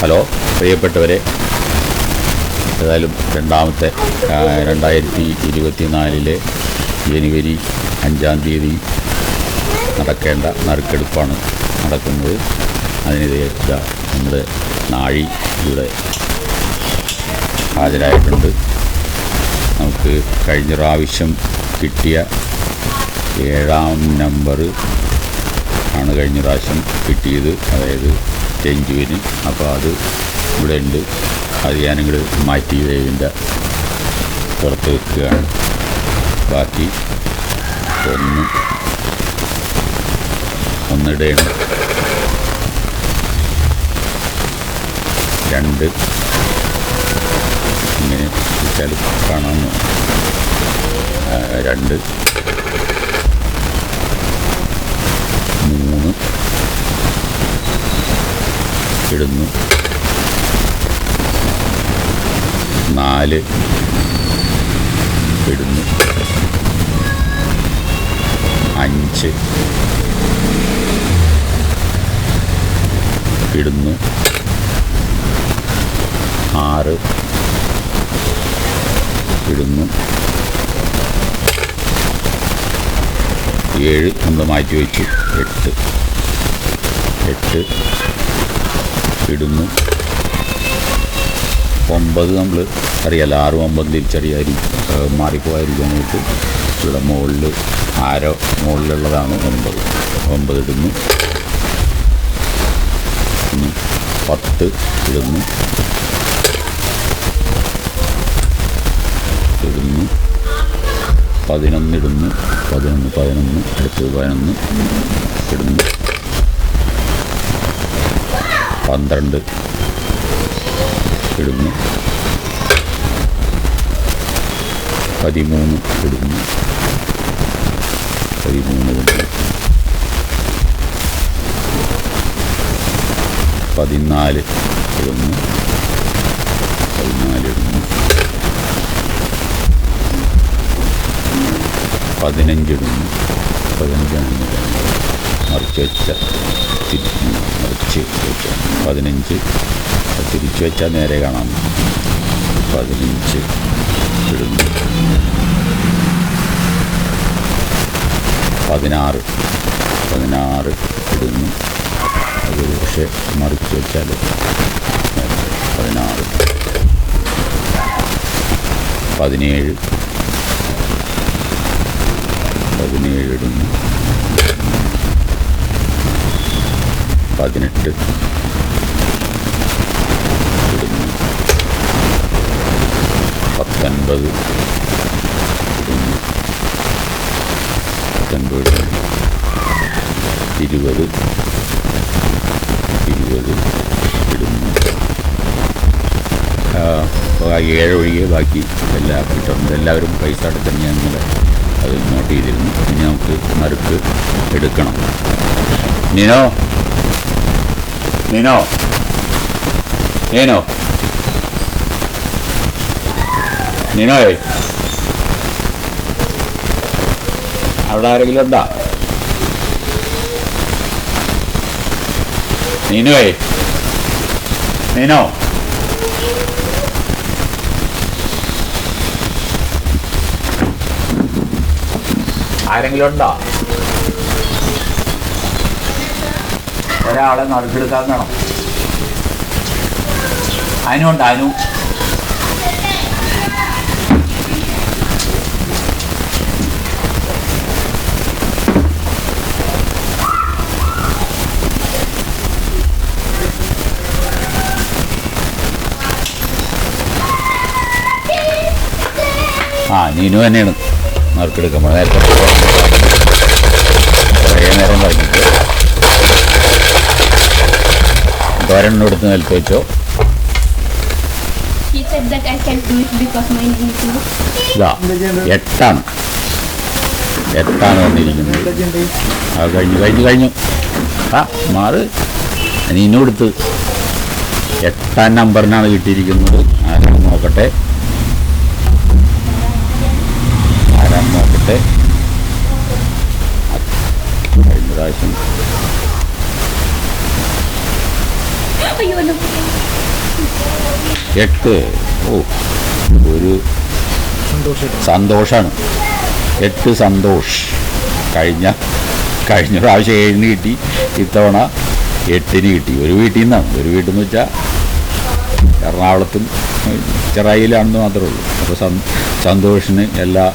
Hello പ്രിയപ്പെട്ടവരെ. ഏതായാലും രണ്ടാമത്തെ രണ്ടായിരത്തി ഇരുപത്തി നാലിലെ ജനുവരി അഞ്ചാം തീയതി നടക്കേണ്ട നറുക്കെടുപ്പാണ് നടക്കുന്നത്. അതിനെതിരെ നമ്മുടെ നാഴി ഇവിടെ ഹാജരായിട്ടുണ്ട്. നമുക്ക് കഴിഞ്ഞ പ്രാവശ്യം കിട്ടിയ ഏഴാം നമ്പർ ആണ് കഴിഞ്ഞ പ്രാവശ്യം കിട്ടിയത്. അതായത് ചെഞ്ചുവിന് അപ്പോൾ അത് ഇവിടെ ഉണ്ട്. അത് ഞാനിങ്ങൾ മാറ്റി വേവിന്റെ പുറത്ത് വെക്കുകയാണ്. ബാക്കി ഒന്ന് ഒന്നിടേണ്ട രണ്ട്. ഇങ്ങനെ വെച്ചാൽ കാണാമെന്ന് രണ്ട്. മൂന്ന്. ഇടുന്നു. നാല് ഇടുന്നു. അഞ്ച് ഇടുന്നു. ആറ് ഇടുന്നു. ഏഴ് നമ്മൾ മാറ്റി വെച്ചു. എട്ട്. എട്ട് ഇടുന്നു. ഒമ്പത് നമ്മൾ അറിയാലോ ആറും ഒമ്പത് മാറിപ്പോയായിരിക്കും മാറിപ്പോകാതിരിക്കാനായിട്ട് ഇവിടെ മുകളിൽ ആരോ മുകളിലുള്ളതാണ് ഒമ്പത്. ഒമ്പത് ഇടുന്നു. പത്ത് ഇടുന്നു. ഇടുന്നു. പതിനൊന്ന് ഇടുന്നു. പതിനൊന്ന് പതിനൊന്ന് അടുത്തത് പതിനൊന്ന് ഇടുന്നു. പന്ത്രണ്ട്. ഇടുന്നു. പതിമൂന്ന് ഇടുന്നു. പതിമൂന്ന് ഇടുന്നു. പതിനാല് ഇടുന്നു. പതിനാല് ഇടുന്നു. പതിനഞ്ചിടുന്നു പതിനഞ്ചാണ് മറിച്ച് വെച്ച തിരിച്ച് പതിനഞ്ച്. അത് തിരിച്ച് വെച്ചാൽ നേരെ കാണാം. പതിനഞ്ച്. ഇടുന്നു. പതിനാറ്. പതിനാറ് ഇടുന്നു. അത് പക്ഷേ മറിച്ച് വെച്ചാൽ പതിനാറ്. പതിനേഴ്. പതിനേഴ് ഇടുന്നു. പതിനെട്ട്. പത്തൊൻപത്. പത്തൊൻപത്. ഇരുപത്. ഇരുപത്. ഇടുന്നു ഏഴ് ഒഴികെ ബാക്കി എല്ലാം കിട്ടുന്നുണ്ട് എല്ലാവരും പൈസ അടച്ചിട്ട് ഞാൻ ഇന്നലെ അത് നോട്ട് ചെയ്തിരുന്നു. ഇനി നമുക്ക് മറുക്ക് എടുക്കണം. നീനോ? നീനോ നീനോ നീനോയ് അവിടെ ആരെങ്കിലും ഉണ്ടോ? നീനുവേ നീനോ ആരെങ്കിലും ഉണ്ടോ? ഒരാളെ നറുക്കെടുക്കാൻ വേണം അതിനുണ്ട് അതിനും ആ നീനു തന്നെയാണ് നറുക്കെടുക്കുമ്പോൾ നേരത്തെ name എടുത്ത് നിലത്ത് വെച്ചോ. എട്ടാണ്. എട്ടാണ് വന്നിരിക്കുന്നത്. അത് കഴിഞ്ഞു കഴിഞ്ഞു കഴിഞ്ഞു. ആ മാറ്. നീനും എടുത്ത്. എട്ടാം നമ്പറിനാണ് കിട്ടിയിരിക്കുന്നത്. ആരാണ് നോക്കട്ടെ. ആരാണ് നോക്കട്ടെ. കഴിഞ്ഞ പ്രാവശ്യം. എട്ട്. ഓ ഒരു സന്തോഷം സന്തോഷമാണ് എട്ട് സന്തോഷ്. കഴിഞ്ഞ കഴിഞ്ഞ പ്രാവശ്യം ഏഴിന് കിട്ടി. ഇത്തവണ എട്ടിന് കിട്ടി. ഒരു വീട്ടിൽ നിന്നാണ്. ഒരു വീട്ടിൽ നിന്ന് വെച്ചാൽ എറണാകുളത്തും ചെറായിലാണെന്ന് മാത്രമേ ഉള്ളൂ. അപ്പോൾ സന്തോഷിന് എല്ലാ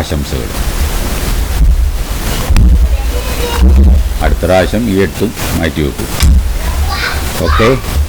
ആശംസകളും. അടുത്ത പ്രാവശ്യം ഈ എട്ടും മാറ്റി വെക്കും. Okay?